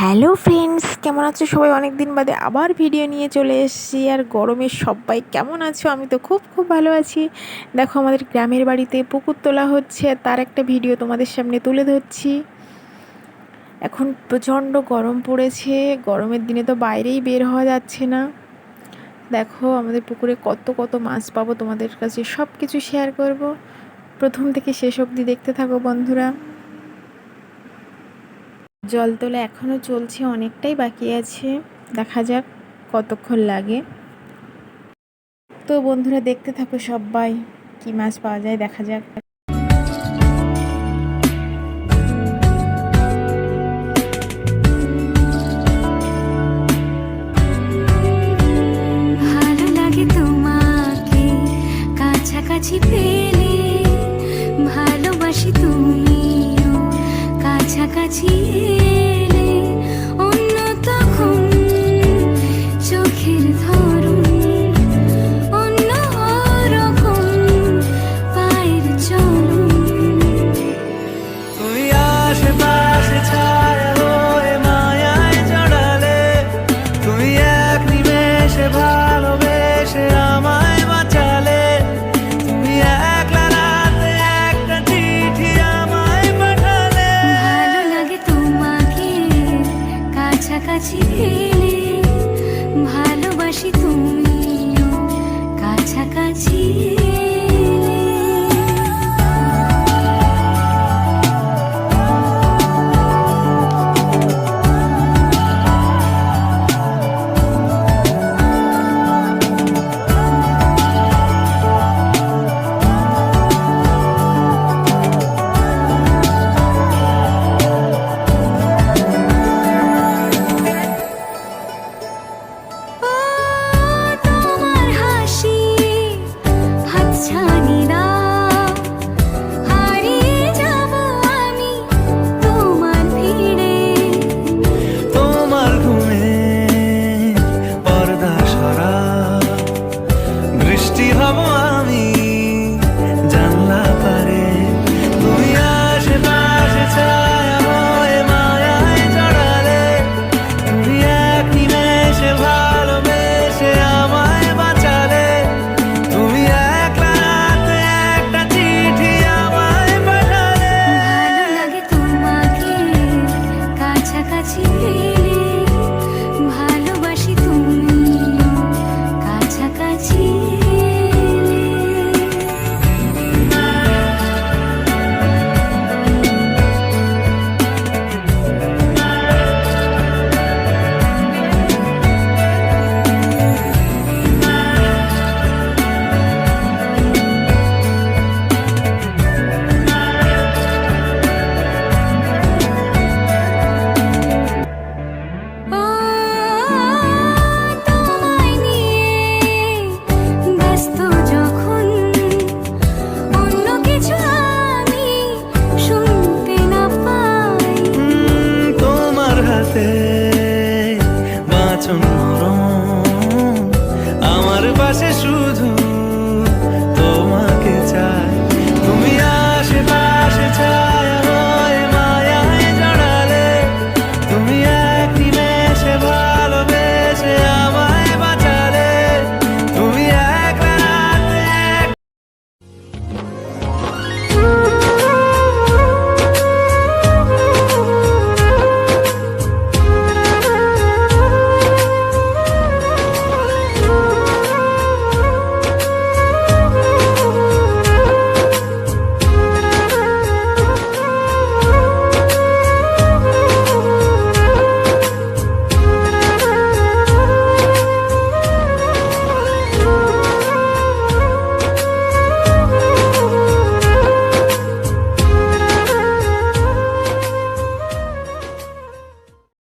Hello friends কেমন আছো? সবাই অনেক দিন বাদে আবার ভিডিও নিয়ে চলে এসেছি। আর গরমে সবাই কেমন আছো? আমি তো খুব খুব ভালো আছি। দেখো, আমাদের গ্রামের বাড়িতে পুকুর তোলা হচ্ছে। তার একটা ভিডিও তোমাদের সামনে তুলে ধরছি। এখন প্রচণ্ড গরম পড়েছে। গরমের দিনে তো বাইরেই বের হওয়া যাচ্ছে না। দেখো, আমাদের পুকুরে কত কত মাছ পাবো তোমাদের কাছে সব কিছু শেয়ার করব। প্রথম থেকে শেষ অবধি দেখতে থাকো বন্ধুরা। জল তোলা এখনও চলছে, অনেকটাই বাকি আছে। দেখা যাক কতক্ষণ লাগে। তো বন্ধুরা, দেখতে থাকো সবাই, কি মাছ পাওয়া যায়, দেখা যাক।